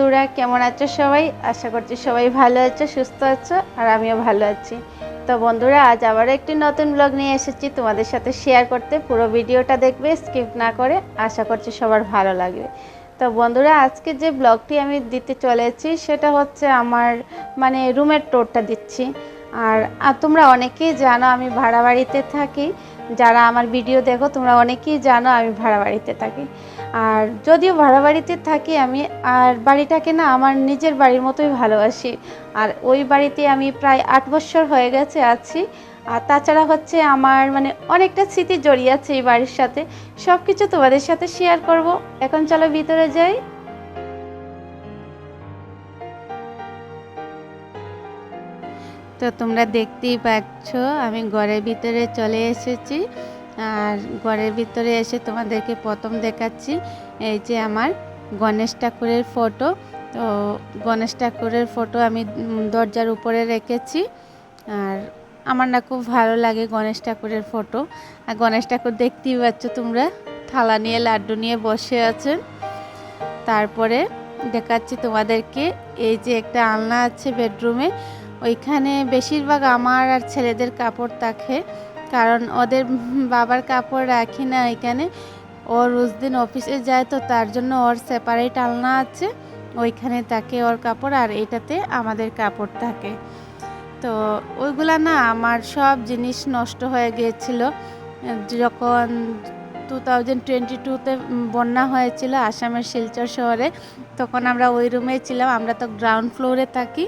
বন্ধুরা, কেমন আছো সবাই? আশা করছি সবাই ভালো আছো, সুস্থ আছো, আর আমিও ভালো আছি। তো বন্ধুরা, আজ আবার একটি নতুন ব্লগ নিয়ে এসেছি। তোমাদের সাথে শেয়ার করতে পুরো ভিডিওটা দেখবে স্কিপ না করে আশা করছি সবার ভালো লাগবে। তো বন্ধুরা, আজকে যে ব্লগটি আমি দিতে চলেছি, সেটা হচ্ছে আমার মানে রুমের টোরটা দিচ্ছি। আর তোমরা অনেকেই জানো আমি ভাড়া বাড়িতে থাকি। যারা আমার ভিডিও দেখো, তোমরা অনেকেই জানো আমি ভাড়া বাড়িতে থাকি। আর যদিও ভাড়া বাড়িতে থাকি আমি, আর বাড়িটাকে না আমার নিজের বাড়ির মতোই ভালোবাসি। আর ওই বাড়িতে আমি প্রায় আট বছর হয়ে গেছে আছি। আর তাছাড়া হচ্ছে আমার মানে অনেকটা স্মৃতি জড়িয়ে আছে এই বাড়ির সাথে। সব কিছু তোমাদের সাথে শেয়ার করব। এখন চলো ভিতরে যাই। তো তোমরা দেখতেই পাচ্ছ, আমি ঘরের ভিতরে চলে এসেছি। আর ঘরের ভিতরে এসে তোমাদেরকে প্রথম দেখাচ্ছি, এই যে আমার গণেশ ঠাকুরের ফটো। তো গণেশ ঠাকুরের ফটো আমি দরজার উপরে রেখেছি। আর আমার না খুব ভালো লাগে গণেশ ঠাকুরের ফটো। আর গণেশ ঠাকুর দেখতেই পাচ্ছ তোমরা, থালা নিয়ে, লাড্ডু নিয়ে বসে আছেন। তারপরে দেখাচ্ছি তোমাদেরকে, এই যে একটা আলনা আছে বেডরুমে, ওইখানে বেশিরভাগ আমার আর ছেলেদের কাপড় থাকে। কারণ ওদের বাবার কাপড় রাখি না এখানে। ও রোজ দিন অফিসে যায় তো তার জন্য ওর সেপারেট আলনা আছে। ওইখানে থাকে ওর কাপড় আর এটাতে আমাদের কাপড় থাকে। তো ওইগুলা না আমার সব জিনিস নষ্ট হয়ে গিয়েছিল। যখন টু থাউজেন্ড টোয়েন্টি টুতে বন্যা হয়েছিল আসামের শিলচর শহরে, তখন আমরা ওই রুমে ছিলাম। আমরা তো গ্রাউন্ড ফ্লোরে থাকি।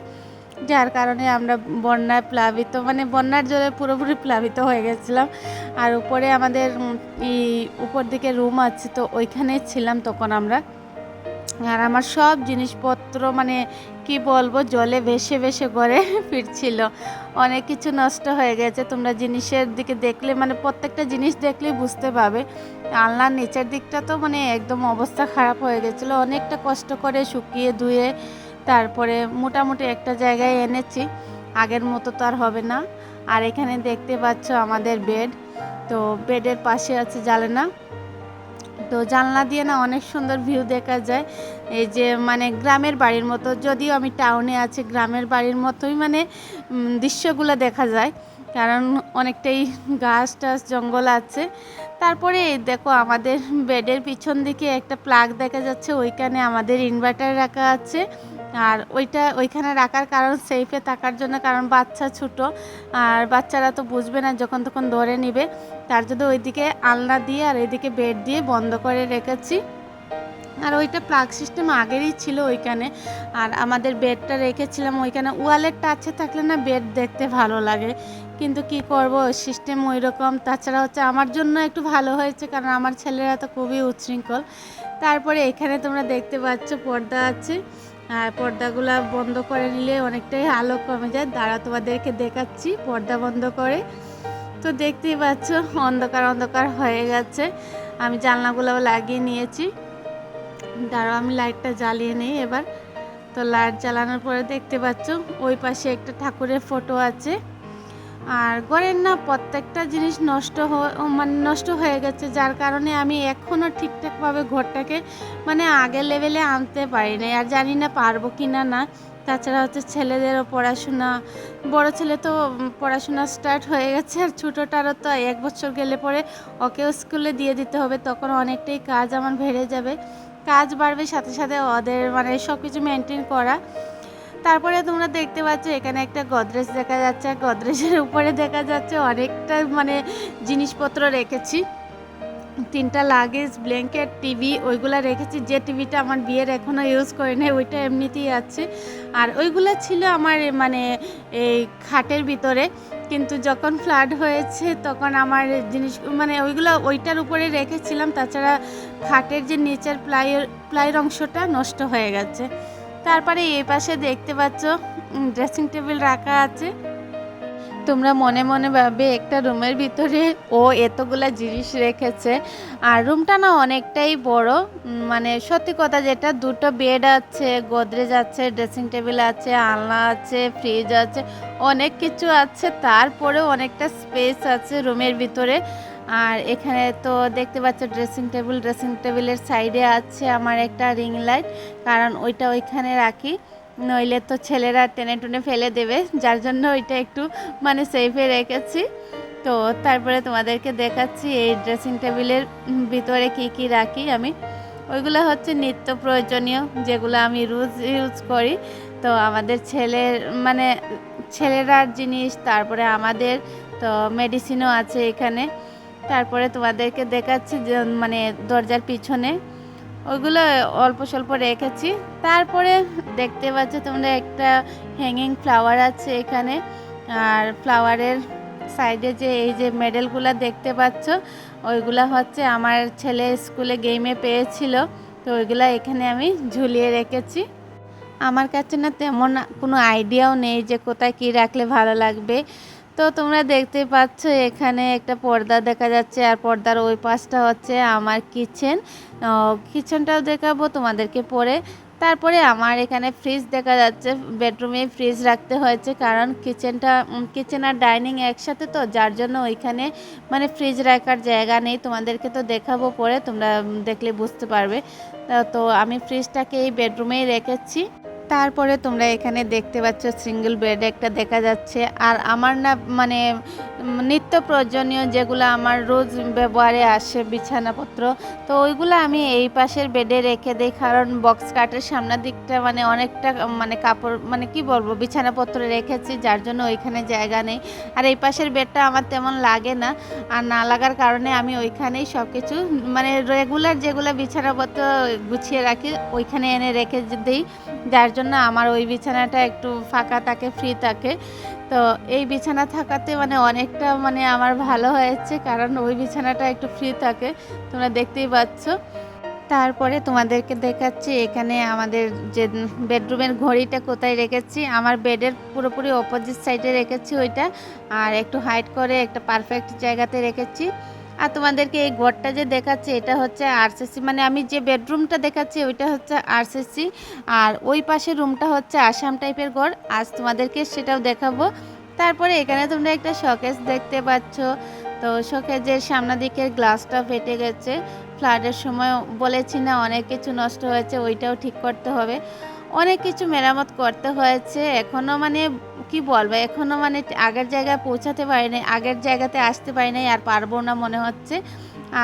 যার কারণে আমরা বন্যায় প্লাবিত মানে বন্যার জলে পুরোপুরি প্লাবিত হয়ে গেছিলাম। আর উপরে আমাদের উম, ই উপর দিকে রুম আছে তো ওইখানেই ছিলাম তখন আমরা। আর আমার সব জিনিসপত্র মানে কি বলব জলে ভেসে ভেসে ঘরে ফিরছিল। অনেক কিছু নষ্ট হয়ে গেছে। তোমরা জিনিসের দিকে দেখলে মানে প্রত্যেকটা জিনিস দেখলেই বুঝতে পারবে আলনার নিচের দিকটা তো মানে একদম অবস্থা খারাপ হয়ে গেছিল। অনেকটা কষ্ট করে শুকিয়ে ধুয়ে তারপরে মোটামুটি একটা জায়গায় এনেছি। আগের মতো তো আর হবে না। আর এখানে দেখতে পাচ্ছ আমাদের বেড। তো বেডের পাশে আছে জালেনা তো জানলা দিয়ে না অনেক সুন্দর ভিউ দেখা যায়। এই যে মানে গ্রামের বাড়ির মতো, যদিও আমি টাউনে আছি, গ্রামের বাড়ির মতোই মানে দৃশ্যগুলো দেখা যায়। কারণ অনেকটাই গাছ টাছ, জঙ্গল আছে। তারপরে দেখো আমাদের বেডের পিছন দিকে একটা প্লাগ দেখা যাচ্ছে, ওইখানে আমাদের ইনভার্টার রাখা আছে। আর ওইটা, ওইখানে রাখার কারণ সেফে থাকার জন্য, কারণ বাচ্চা ছোটো। আর বাচ্চারা তো বুঝবে না যখন তখন ধরে নিবে। তার জন্য ওইদিকে আলনা দিয়ে আর এইদিকে বেড দিয়ে বন্ধ করে রেখেছি। আর ওইটা প্লাগ সিস্টেম আগেরই ছিল ওইখানে। আর আমাদের বেডটা রেখেছিলাম ওইখানে। ওয়ালেটটা আছে থাকলে না বেড দেখতে ভালো লাগে। কিন্তু কি করব? সিস্টেম ওই রকম তাছাড়া হচ্ছে আমার জন্য একটু ভালো হয়েছে কারণ আমার ছেলেরা তো খুবই উচ্ছৃঙ্খল। তারপরে এখানে তোমরা দেখতে পাচ্ছ পর্দা আছে। আর পর্দাগুলো বন্ধ করে নিলে অনেকটাই আলো কমে যায়। দাঁড়া তোমাদেরকে দেখাচ্ছি। পর্দা বন্ধ করে। তো দেখতেই পাচ্ছ, অন্ধকার অন্ধকার হয়ে গেছে। আমি জানলাগুলো লাগিয়ে নিয়েছি। দাঁড়াও, আমি লাইটটা জ্বালিয়ে নিই এবার। তো লাইট জ্বালানোর পরে দেখতে পাচ্ছ, ওই পাশে একটা ঠাকুরের ফটো আছে। আর ঘরের না, প্রত্যেকটা জিনিস নষ্ট মানে নষ্ট হয়ে গেছে, যার কারণে আমি এখনও ঠিকঠাকভাবে ঘরটাকে মানে আগের লেভেলে আনতে পারি না আর জানি না পারব কি না। না তাছাড়া হচ্ছে ছেলেদেরও পড়াশোনা, বড় ছেলে তো পড়াশোনা স্টার্ট হয়ে গেছে, আর ছোটোটারও তো এক বছর গেলে পরে ওকেও স্কুলে দিয়ে দিতে হবে, তখন অনেকটাই কাজ আমার বেড়ে যাবে। কাজ বাড়বে, সাথে সাথে ওদের মানে সব কিছু মেনটেন করা। তারপরে তোমরা দেখতে পাচ্ছ, এখানে একটা গদরেজ দেখা যাচ্ছে। গদরেজের উপরে দেখা যাচ্ছে অনেকটা মানে জিনিসপত্র রেখেছি। তিনটা লাগেজ ব্ল্যাঙ্কেট টিভি ওইগুলো রেখেছি। যে টিভিটা আমার বিয়ের এখনও ইউজ করে নেই, ওইটা এমনিতেই আছে। আর ওইগুলো ছিল আমার মানে এই খাটের ভিতরে। কিন্তু যখন ফ্লাড হয়েছে, তখন আমার জিনিস মানে ওইগুলো ওইটার উপরে রেখেছিলাম। তাছাড়া খাটের যে নিচের প্লাইয়ের প্লাইয়ের অংশটা নষ্ট হয়ে গেছে। তারপরে এই পাশে দেখতে পাচ্ছ ড্রেসিং টেবিল রাখা আছে। তোমরা মনে মনে ভাবে একটা রুমের ভিতরে ও এতগুলা জিনিস রেখেছে। আর রুমটা না অনেকটাই বড় মানে সত্যি কথা যেটা, দুটো বেড আছে, গোদরেজ আছে ড্রেসিং টেবিল আছে, আলনা আছে ফ্রিজ আছে, অনেক কিছু আছে। তারপরেও অনেকটা স্পেস আছে রুমের ভিতরে। আর এখানে তো দেখতে পাচ্ছ ড্রেসিং টেবিল ড্রেসিং টেবিলের সাইডে আছে আমার একটা রিং লাইট কারণ ওইটা ওইখানে রাখি। নইলে তো ছেলেরা টেনে টুনে ফেলে দেবে, যার জন্য ওইটা একটু মানে সেফে রেখেছি। তো তারপরে তোমাদেরকে দেখাচ্ছি এই ড্রেসিং টেবিলের ভিতরে কি কি রাখি আমি। ওইগুলো হচ্ছে নিত্য প্রয়োজনীয়, যেগুলো আমি রোজ ইউজ করি। তো আমাদের ছেলের মানে ছেলেরার জিনিস, তারপরে আমাদের তো মেডিসিনও আছে এখানে। তারপরে তোমাদেরকে দেখাচ্ছি যে মানে দরজার পিছনে। ওইগুলো অল্প স্বল্প রেখেছি। তারপরে দেখতে পাচ্ছ তোমরা একটা হ্যাঙ্গিং ফ্লাওয়ার আছে এখানে। আর ফ্লাওয়ারের সাইডে যে, এই যে মেডেলগুলো দেখতে পাচ্ছ, ওইগুলা হচ্ছে আমার ছেলে স্কুলে গেমে পেয়েছিল। তো ওইগুলা এখানে আমি ঝুলিয়ে রেখেছি। আমার কাছে না তেমন কোনো আইডিয়াও নেই যে কোথায় কি রাখলে ভালো লাগবে। তো তোমরা দেখতে পাচ্ছ এখানে একটা পর্দা দেখা যাচ্ছে আর পর্দার ওই পাশটা হচ্ছে আমার কিচেন। কিচেনটাও দেখাবো তোমাদেরকে পরে। তারপরে আমার এখানে ফ্রিজ দেখা যাচ্ছে। বেডরুমে ফ্রিজ রাখতে হয়েছে কারণ কিচেনটা কিচেন আর ডাইনিং একসাথে তো, যার জন্য ওইখানে মানে ফ্রিজ রাখার জায়গা নেই। তোমাদেরকে তো দেখাবো পরে, তোমরা দেখলে বুঝতে পারবে। তো আমি ফ্রিজটাকে এই বেডরুমেই রেখেছি। তারপরে তোমরা এখানে দেখতে পাচ্ছ সিঙ্গেল বেড একটা দেখা যাচ্ছে। আর আমার না মানে নিত্য প্রয়োজনীয় যেগুলো আমার রোজ ব্যবহারে আসে বিছানাপত্র, তো ওইগুলো আমি এই পাশের বেডে রেখে দিই। কারণ বক্স কাটের সামনের দিকটা মানে অনেকটা মানে কাপড় মানে কি বলব, বিছানাপত্র রেখেছি, যার জন্য ওইখানে জায়গা নেই। আর এই পাশের বেডটা আমার তেমন লাগে না। আর না লাগার কারণে আমি ওইখানেই সব কিছু মানে রেগুলার যেগুলো বিছানাপত্র গুছিয়ে রাখি, ওইখানে এনে রেখে দিই। যার জন্য আমার ওই বিছানাটা একটু ফাঁকা থাকে ফ্রি থাকে। তো এই বিছানা থাকাতে মানে অনেকটা মানে আমার ভালো হয়েছে, কারণ ওই বিছানাটা একটু ফ্রি থাকে, তোমরা দেখতেই পাচ্ছ। তারপরে তোমাদেরকে দেখাচ্ছি, এখানে আমাদের যে বেডরুমের ঘড়িটা কোথায় রেখেছি, আমার বেডের পুরোপুরি অপোজিট সাইডে রেখেছি ওইটা, আর একটু হাইট করে একটা পারফেক্ট জায়গাতে রেখেছি। আর তোমাদেরকে এই ঘরটা যে দেখাচ্ছে, এটা হচ্ছে আরসিসি মানে আমি যে বেডরুমটা দেখাচ্ছি, ওইটা হচ্ছে আরসিসি আর ওই পাশের রুমটা হচ্ছে আসাম টাইপের ঘর। আজ তোমাদেরকে সেটাও দেখাবো। তারপরে এখানে তোমরা একটা শকেস দেখতে পাচ্ছ। তো শোকেজের সামনের দিকের গ্লাসটা ফেটে গেছে। ফ্লাডের সময় বলেছি না, অনেক কিছু নষ্ট হয়েছে, ওইটাও ঠিক করতে হবে। অনেক কিছু মেরামত করতে হয়েছে। এখনও মানে কি বলব এখনও মানে আগের জায়গায় পৌঁছাতে পারি নাই আগের জায়গাতে আসতে পারি নাই আর পারব না মনে হচ্ছে।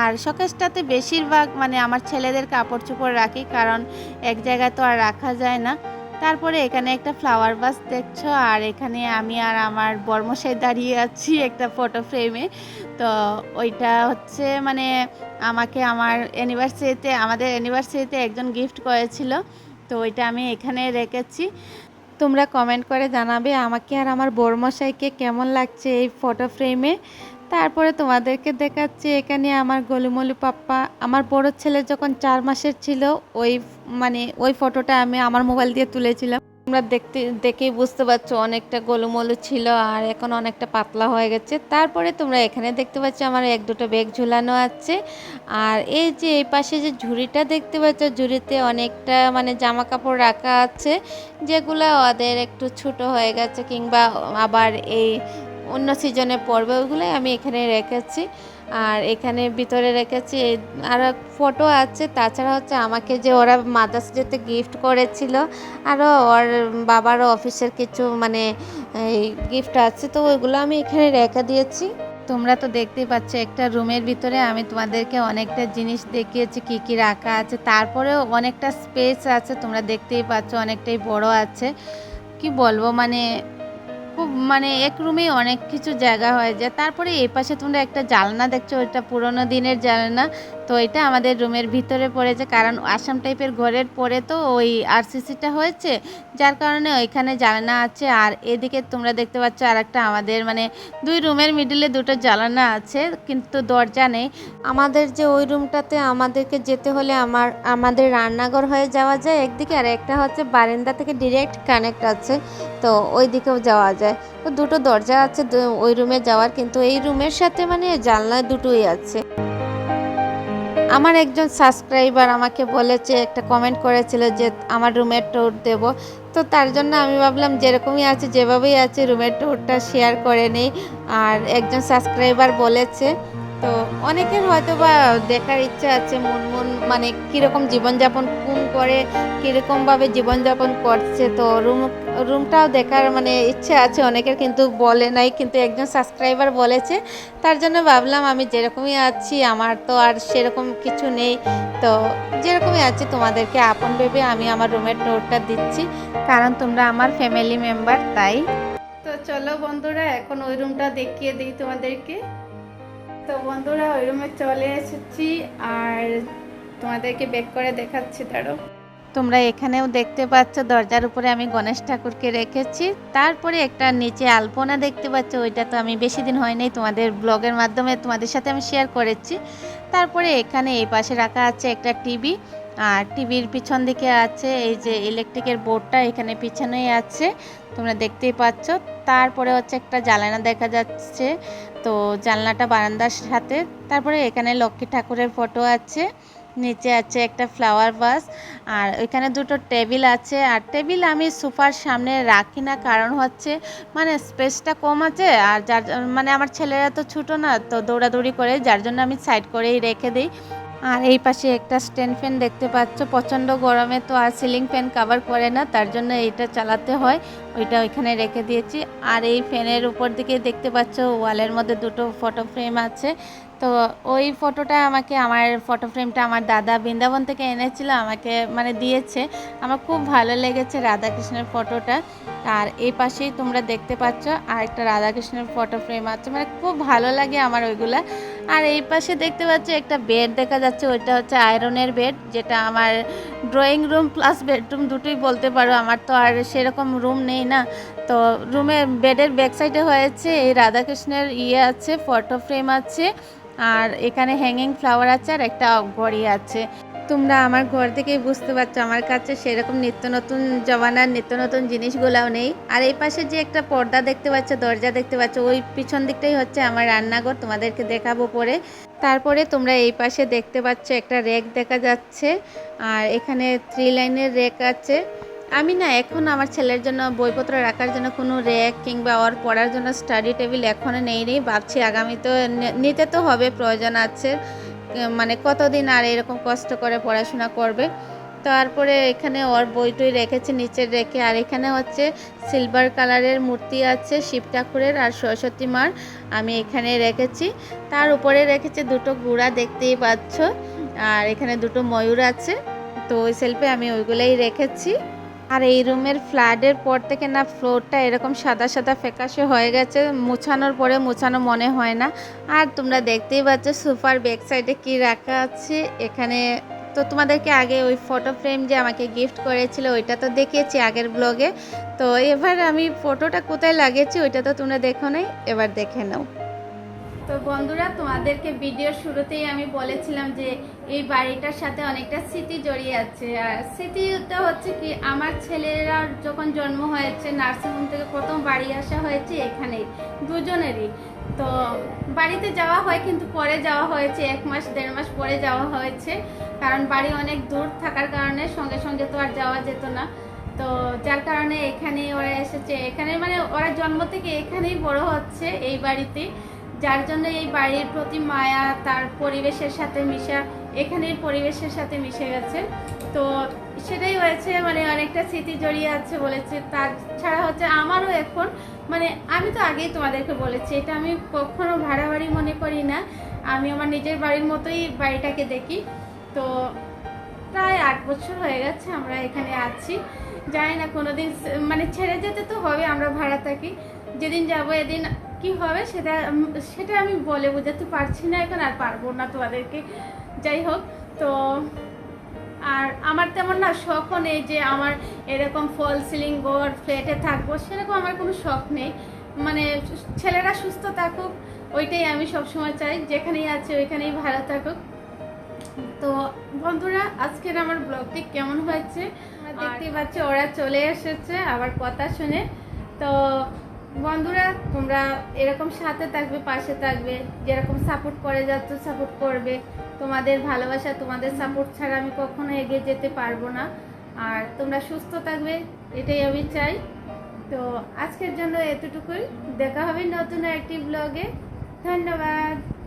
আর শোকেসটাতে বেশিরভাগ মানে আমার ছেলেদের কাপড় চোপড় রাখি, কারণ এক জায়গায় তো আর রাখা যায় না। তারপরে এখানে একটা ফ্লাওয়ার বাস দেখছ, আর এখানে আমি আর আমার বর্মশাই দাঁড়িয়ে আছি একটা ফটো ফ্রেমে তো ওইটা হচ্ছে মানে আমাকে আমার অ্যানিভার্সারিতে আমাদের অ্যানিভার্সারিতে একজন গিফট করেছিল। তো ওইটা আমি এখানে রেখেছি। তোমরা কমেন্ট করে জানাবে আমাকে আর আমার বর্মশাইকে কেমন লাগছে এই ফটো ফ্রেমে তারপরে তোমাদেরকে দেখাচ্ছি এখানে আমার গলুমলু পাপ্পা, আমার বড় ছেলে যখন চার মাসের ছিল, ওই মানে ওই ফটোটা আমি আমার মোবাইল দিয়ে তুলেছিলাম। তোমরা দেখতে, দেখেই বুঝতে পারছ অনেকটা গোলুমলু ছিল আর এখন অনেকটা পাতলা হয়ে গেছে। তারপরে তোমরা এখানে দেখতে পাচ্ছ আমার এক দুটো ব্যাগ ঝুলানো আছে। আর এই যে এই পাশে যে ঝুড়িটা দেখতে পাচ্ছ, ঝুড়িতে অনেকটা মানে জামা কাপড় রাখা আছে, যেগুলো ওদের একটু ছোট হয়ে গেছে কিংবা আবার এই অন্য সিজনে পড়বে ওইগুলোই আমি এখানে রেখেছি। আর এখানে ভিতরে রেখেছি আর ফটো আছে, তাছাড়া হচ্ছে আমাকে যে ওরা মাদার্স ডেতে গিফট করেছিল আরও ওর বাবারও অফিসের কিছু মানে গিফট আছে, তো ওইগুলো আমি এখানে রেখে দিয়েছি। তোমরা তো দেখতেই পাচ্ছ একটা রুমের ভিতরে আমি তোমাদেরকে অনেকটা জিনিস দেখিয়েছি, কি কি রাখা আছে, তারপরেও অনেকটা স্পেস আছে, তোমরা দেখতেই পাচ্ছ অনেকটাই বড় আছে। কি বলব মানে খুব মানে এক রুমে অনেক কিছু জায়গা হয়ে যায় তারপরে এ পাশে তোমরা একটা জালনা দেখছ, ওইটা পুরোনো দিনের জালনা। তো এটা আমাদের রুমের ভিতরে পড়েছে, কারণ আসাম টাইপের ঘরের পরে তো ওই আরসিসিটা হয়েছে, যার কারণে ওইখানে জানানা আছে। আর এদিকে তোমরা দেখতে পাচ্ছ আর একটা আমাদের মানে দুই রুমের মিডিলে দুটো জানানা আছে, কিন্তু দরজা নেই। আমাদের যে ওই রুমটাতে আমাদেরকে যেতে হলে আমার, আমাদের রান্নাঘর হয়ে যাওয়া যায় একদিকে, আর একটা হচ্ছে বারান্দা থেকে ডিরেক্ট কানেক্ট আছে, তো ওই দিকেও যাওয়া যায়। তো দুটো দরজা আছে ওই রুমে যাওয়ার, কিন্তু এই রুমের সাথে মানে জানলা দুটোই আছে। আমার একজন সাবস্ক্রাইবার আমাকে বলেছে, একটা কমেন্ট করেছিল যে, আমার রুমের ট্যুর দেব। তো তার জন্য আমি ভাবলাম, যেরকমই আছে, যেভাবেই আছে রুমের ট্যুরটা শেয়ার করে নিই। আর একজন সাবস্ক্রাইবার বলেছে তো অনেকের হয়তো বা দেখার ইচ্ছা আছে মুনমুন মানে কীরকম জীবনযাপন কোন করে কীরকমভাবে জীবনযাপন করছে, তো রুম, রুমটাও দেখার মানে ইচ্ছে আছে, অনেকের কিন্তু বলে নাই, কিন্তু একজন সাবস্ক্রাইবার বলেছে, তার জন্য ভাবলাম আমি যেরকমই আছি, আমার তো আর সেরকম কিছু নেই, তো যেরকমই আছি তোমাদেরকে আপন ভেবে আমি আমার রুমের টোরটা দিচ্ছি, কারণ তোমরা আমার ফ্যামিলি মেম্বার তাই। তো চলো বন্ধুরা, এখন ওই রুমটা দেখিয়ে দিই তোমাদেরকে। তো বন্ধুরা ওই রুমে চলে এসেছি আর তোমাদেরকে বেক করে দেখাচ্ছি তারও তোমরা এখানেও দেখতে পাচ্ছ, দরজার উপরে আমি গণেশ ঠাকুরকে রেখেছি। তারপরে একটা নিচে আলপনা দেখতে পাচ্ছ, ওইটা তো আমি বেশি দিন হয়নি তোমাদের ব্লগের মাধ্যমে তোমাদের সাথে আমি শেয়ার করেছি। তারপরে এখানে এই পাশে রাখা আছে একটা টিভি। আর টিভির পিছন দিকে আছে এই যে ইলেকট্রিকের বোর্ডটা, এখানে পিছনেই আছে, তোমরা দেখতেই পাচ্ছ। তারপরে হচ্ছে একটা জ্বালানা দেখা যাচ্ছে, তো জানলাটা বারান্দার সাথে। তারপরে এখানে লক্ষ্মী ঠাকুরের ফটো আছে, নিচে আছে একটা ফ্লাওয়ার ভাস, আর ওইখানে দুটো টেবিল আছে। আর টেবিল আমি সোফার সামনে রাখি না, কারণ হচ্ছে মানে স্পেসটা কম আছে, আর যার মানে আমার ছেলেরা তো ছোটো না, তো দৌড়াদৌড়ি করে, যার জন্য আমি সাইড করেই রেখে দিই। আর এই পাশে একটা স্ট্যান্ড ফ্যান দেখতে পাচ্ছ। প্রচণ্ড গরমে তো আর সিলিং ফ্যান কাভার করে না, তার জন্য এইটা চালাতে হয়। ওইটা ওইখানে রেখে দিয়েছি। আর এই ফ্যানের উপর দিকে দেখতে পাচ্ছ, ওয়ালের মধ্যে দুটো ফটো ফ্রেম আছে। তো ওই ফটোটা আমাকে, আমার ফটো ফ্রেমটা আমার দাদা বৃন্দাবন থেকে এনেছিল, আমাকে মানে দিয়েছে। আমার খুব ভালো লেগেছে রাধাকৃষ্ণের ফটোটা আর এই পাশেই তোমরা দেখতে পাচ্ছ আর একটা রাধাকৃষ্ণের ফটো ফ্রেম আছে। মানে খুব ভালো লাগে আমার ওইগুলা। আর এই পাশে দেখতে পাচ্ছি একটা বেড দেখা যাচ্ছে, ওইটা হচ্ছে আয়রনের বেড যেটা আমার ড্রয়িং রুম প্লাস বেডরুম দুটোই বলতে পারো। আমার তো আর সেরকম রুম নেই না। তো রুমে বেডের ব্যাক সাইডে হয়েছে, এই রাধাকৃষ্ণের ইয়ে আছে ফটো ফ্রেম আছে, আর এখানে হ্যাঙ্গিং ফ্লাওয়ার আছে আর একটা ঘড়ি আছে। তোমরা আমার ঘর থেকেই বুঝতে পারছ, আমার কাছে সেরকম নিত্য নতুন জমানার নিত্য নতুন জিনিসগুলাও নেই। আর এই পাশে যে একটা পর্দা দেখতে পাচ্ছ, দরজা দেখতে পাচ্ছ, ওই পিছন দিকটাই হচ্ছে আমার রান্নাঘর, তোমাদেরকে দেখাবো পরে। তারপরে তোমরা এই পাশে দেখতে পাচ্ছ একটা রেক দেখা যাচ্ছে, আর এখানে থ্রি লাইনের রেক আছে। আমি না এখন আমার ছেলের জন্য বইপত্র রাখার জন্য কোনো র্যাক কিংবা ওর পড়ার জন্য স্টাডি টেবিল এখনও নেই নেই ভাবছি আগামী তো নিতে তো হবে, প্রয়োজন আছে। মানে কতদিন আর এরকম কষ্ট করে পড়াশোনা করবে। তারপরে এখানে ওর বই টই রেখেছে, নিচে রেখে। আর এখানে হচ্ছে সিলভার কালারের মূর্তি আছে, শিব ঠাকুরের আর সরস্বতী মার। আমি এখানে রেখেছি। তার উপরে রেখেছে দুটো গুড়া, দেখতেই পাচ্ছ। আর এখানে দুটো ময়ূর আছে। তো ওই সেলফে আমি ওইগুলোই রেখেছি। আর এই রুমের ফ্ল্যাটের পর থেকে না ফ্লোরটা এরকম সাদা সাদা ফ্যাকাশে হয়ে গেছে, মোছানোর পরে মোছানো মনে হয় না। আর তোমরা দেখতেই পাচ্ছ সোফার ব্যাক সাইডে কি রাখা আছে। এখানে তো তোমাদেরকে আগে ওই ফটো ফ্রেম যে আমাকে গিফট করেছিল ওইটা তো দেখিয়েছি আগের ব্লগে। তো এবার আমি ফটোটা কোথায় লাগিয়েছি ওইটা তো তোমরা দেখো নাই, এবার দেখে নাও। তো বন্ধুরা, তোমাদেরকে ভিডিওর শুরুতেই আমি বলেছিলাম যে এই বাড়িটার সাথে অনেকটা স্মৃতি জড়িয়ে আছে। আর স্মৃতিটা হচ্ছে কি, আমার ছেলেরা যখন জন্ম হয়েছে নার্সিংহোম থেকে প্রথম বাড়ি আসা হয়েছে এখানেই, দুজনেরই। তো বাড়িতে যাওয়া হয় কিন্তু পরে যাওয়া হয়েছে, এক মাস, দেড় মাস পরে যাওয়া হয়েছে। কারণ বাড়ি অনেক দূর থাকার কারণে সঙ্গে সঙ্গে তো আর যাওয়া যেত না। তো যার কারণে এখানে ওরা এসেছে। এখানে মানে ওরা জন্ম থেকে এখানেই বড় হচ্ছে এই বাড়িতেই যার জন্য এই বাড়ির প্রতি মায়া, তার পরিবেশের সাথে মিশা, এখানের পরিবেশের সাথে মিশে গেছে। তো সেটাই হয়েছে মানে অনেকটা স্মৃতি জড়িয়ে আছে বলেছে। তাছাড়া হচ্ছে আমারও এখন মানে আমি তো আগেই তোমাদেরকে বলেছি, এটা আমি কখনো ভাড়া বাড়ি মনে করি না। আমি আমার নিজের বাড়ির মতোই বাড়িটাকে দেখি। তো প্রায় আট বছর হয়ে গেছে আমরা এখানে আছি। জানি না, কোনোদিন মানে ছেড়ে যেতে তো হবে, আমরা ভাড়া থাকি। যেদিন যাব এদিন কি হবে সেটা সেটা আমি বলে বোঝাতে পারছি না এখন আর পারব না তোমাদেরকে। যাই হোক তো আর আমার তেমন না শখও নেই যে আমার এরকম ফল সিলিং ঘর ফ্ল্যাটে থাকব সেরকম আমার কোনো শখ নেই। মানে ছেলেরা সুস্থ থাকুক ওইটাই আমি সবসময় চাই যেখানেই আছে ওইখানেই ভালো থাকুক। তো বন্ধুরা আজকের আমার ব্লগটি কেমন হয়েছে? দেখতেই পাচ্ছ ওরা চলে এসেছে আবার কথা শুনে। তো বন্ধুরা, তোমরা এরকম সাথে থাকবে, পাশে থাকবে, যেরকম সাপোর্ট করে যাচ্ছ সাপোর্ট করবে। তোমাদের ভালোবাসা, তোমাদের সাপোর্ট ছাড়া আমি কখনো এগিয়ে যেতে পারব না। আর তোমরা সুস্থ থাকবে, এটাই আমি চাই। তো আজকের জন্য এতটুকুই। দেখা হবে নতুন একটি ব্লগে ধন্যবাদ।